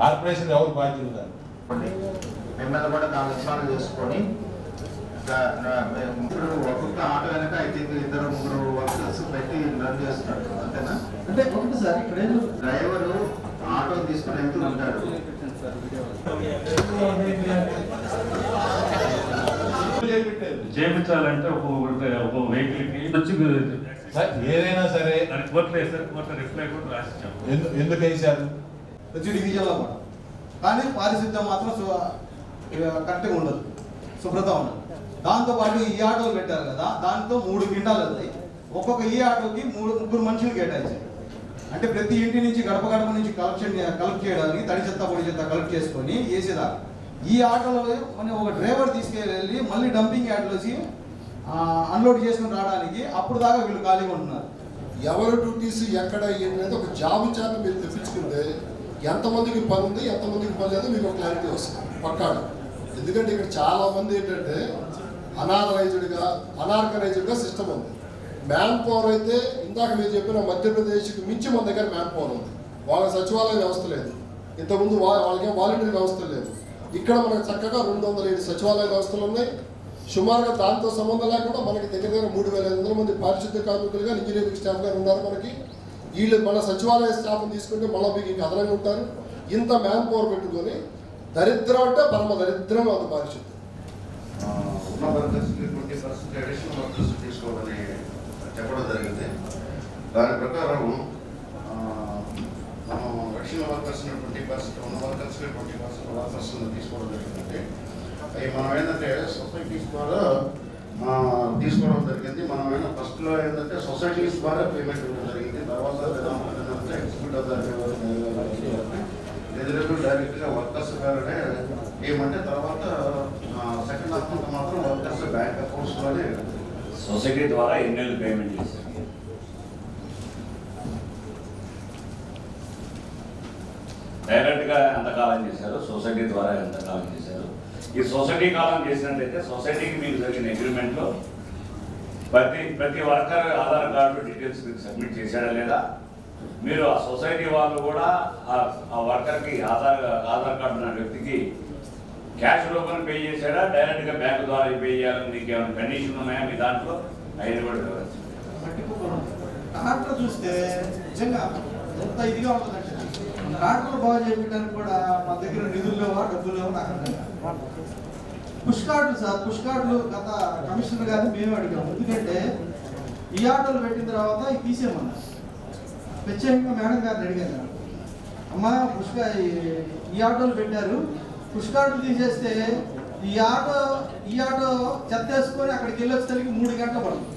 Corporation ఎవరు బాధ్యులు కాదు మిమ్మల్ని కూడా నాలుగు విషయాలు చేసుకొని ఇప్పుడు ఒక్కొక్క ఆటో వెనక ఐ థింక్ ఇద్దరు ముగ్గురు వర్కర్స్ పెట్టి రన్ చేస్తున్నారు. అంతేనా? అంటే ఒకటి సార్ ఇక్కడ డ్రైవరు ఆటో తీసుకుని వెళ్తూ ఉంటాడు. చేపెట్టారు. చేయించాలంటే ఒక ఒక వెహికల్కి వచ్చి సార్, ఏదైనా సరే రిప్లై కూడా రాసిచ్చాము. ఎందు- ఎందుకు వేశారు? ప్రతి డివిజన్లో కూడా. కానీ పారిశుద్ధ్యం మాత్రం ఇక కరెక్ట్గా ఉండదు. శుభ్రత ఉండదు. దాంతోపాటు ఈ ఆటోలు పెట్టారు కదా దాంతో మూడు క్వింటాలు అవుతాయి ఒక్కొక్క ఈ ఆటోకి మూడు ముగ్గురు మనుషులు కేటాయించారు. అంటే ప్రతి ఇంటి నుంచి గడప గడప నుంచి కలెక్షన్ కలెక్ట్ చేయడానికి తడి చెత్త పొడి చెత్త కలెక్ట్ చేసుకొని వేసేదాకా ఈ ఆటోలో మనం ఒక డ్రైవర్ తీసుకెళ్ళి మళ్ళీ డంపింగ్ యార్డ్లోసి అన్లోడ్ చేసుకుని రావడానికి అప్పుడు దాకా వీళ్ళు ఖాళీగా ఉంటున్నారు. ఎవరు డ్యూటీస్ ఎక్కడ ఏంటనేది ఒక జాబ్ చార్ట్ మీరు తెప్పించుకుంటే ఎంతమందికి పని ఉంది ఎంతమందికి పని లేదు మీకు ఒక క్లారిటీ వస్తుంది. పక్కాడు ఎందుకంటే ఇక్కడ చాలా మంది ఏంటంటే అనాథరైజ్డ్గా అనార్గనైజ్డ్గా సిస్టమ్ ఉంది. మ్యాన్ పవర్ అయితే ఇందాక మీరు చెప్పిన మధ్యప్రదేశ్కి మించి మన దగ్గర మ్యాన్ పవర్ ఉంది. వాళ్ళ సచివాలయ వ్యవస్థ లేదు. ఇంతకుముందు వా- వాళ్ళకి వాలంటీర్ వ్యవస్థ లేదు. ఇక్కడ మనకు చక్కగా రెండు వందల ఏడు సచివాలయ వ్యవస్థలు ఉన్నాయి. సుమారుగా దాంతో సంబంధం లేకుండా మనకి దగ్గర దగ్గర మూడు వేల ఐదు వందల మంది పారిశుద్ధ్య కార్మికులుగా ఇంజనీరింగ్ స్టాఫ్గా గారు ఉన్నారు మనకి. వీళ్ళు మన సచివాలయ స్టాఫ్ తీసుకుంటే మళ్ళీ మీకు ఇంకా అదనంగా ఉంటారు. ఇంత మ్యాన్ పవర్ పెట్టుకొని దరిద్రం అంటే పరమ దరిద్రం అది పరిస్థితి ట్వంటీ పర్సెంట్ తీసుకోవాలని చెప్పడం జరిగింది. దాని ప్రకారం మనం రక్షణ వర్కర్స్ ట్వంటీ పర్సెంట్ ఉన్న వర్కర్స్ ట్వంటీ పర్సెంట్ వర్కర్స్ తీసుకోవడం జరిగింది అవి మనం ఏంటంటే సొసైటీస్ ద్వారా తీసుకోవడం జరిగింది. మనం ఏంటంటే ఫస్ట్లో ఏంటంటే సొసైటీస్ ద్వారా పేమెంట్ ఇవ్వడం జరిగింది. తర్వాత విధానం ఏంటంటే ఎగ్జిక్యూటివ్ ఎదురు డైరెక్ట్గా వర్కర్స్ గారే ఏమంటే తర్వాత సెకండ్ అకౌంట్ మాత్రం వర్కర్స్ బ్యాంక్ అకౌంట్స్లోనే సొసైటీ ద్వారా ఎన్ని నెలలు పేమెంట్ చేశారు. డైరెక్ట్గా ఎంతకాలం చేశారు? సొసైటీ ద్వారా ఎంతకాలం చేశారు? ఈ సొసైటీ కాలం చేసినట్లయితే సొసైటీకి మీకు జరిగిన అగ్రిమెంట్లో ప్రతి ప్రతి వర్కర్ ఆధార్ కార్డు డీటెయిల్స్ మీకు సబ్మిట్ చేశాడా లేదా? మీరు ఆ సొసైటీ వాళ్ళు కూడా ఆ- ఆ వర్కర్కి ఆధార్ ఆధార్ కార్డు ఉన్న వ్యక్తికి క్యాష్ రూపంలో పే చేశాడా? డైరెక్ట్గా బ్యాంకు ద్వారా పే చేయాలని మీకు ఏమైనా కండిషన్ ఉన్నాయా? మీ దాంట్లో ఐదు కూడా వివరించండి. చూస్తే నిజంగా ఎంత ఇదిగా ఉంటుందంటే ట్రాక్టర్ బాగా చేయడానికి కూడా మన దగ్గర నిధులు లేవా డబ్బులు లేవా నాకు అర్థం సార్ పుష్కార్డులు గత కమిషనర్ గారిని మేము అడిగాము. ఎందుకంటే ఈ ఆటోలు పెట్టిన తర్వాత ఇది తీసేయమన్నారు. ప్రత్యేకంగా మేడం గారిని అడిగాను. నేను. అమ్మా పుష్క ఈ- ఆటోలు పెట్టారు. పుష్కార్డులు తీసేస్తే ఈ ఆటో ఈ ఆటో చెత్త వేసుకొని అక్కడికి వెళ్ళొచ్చేసరికి మూడు గంటలు పడుతుంది.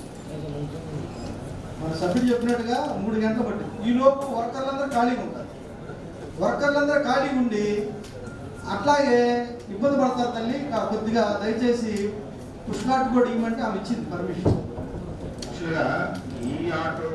మన సభ్యుడు చెప్పినట్టుగా మూడు గంటలు పట్టింది. ఈలోపు వర్కర్లందరూ ఖాళీగా ఉంటారు. వర్కర్లందరూ ఖాళీగా ఉండి అట్లాగే ఇబ్బంది పడతారు తల్లి కొద్దిగా దయచేసి పుష్కాట్ కూడా ఇవ్వమంటే ఆమె ఇచ్చింది పర్మిషన్. ఈ ఆటో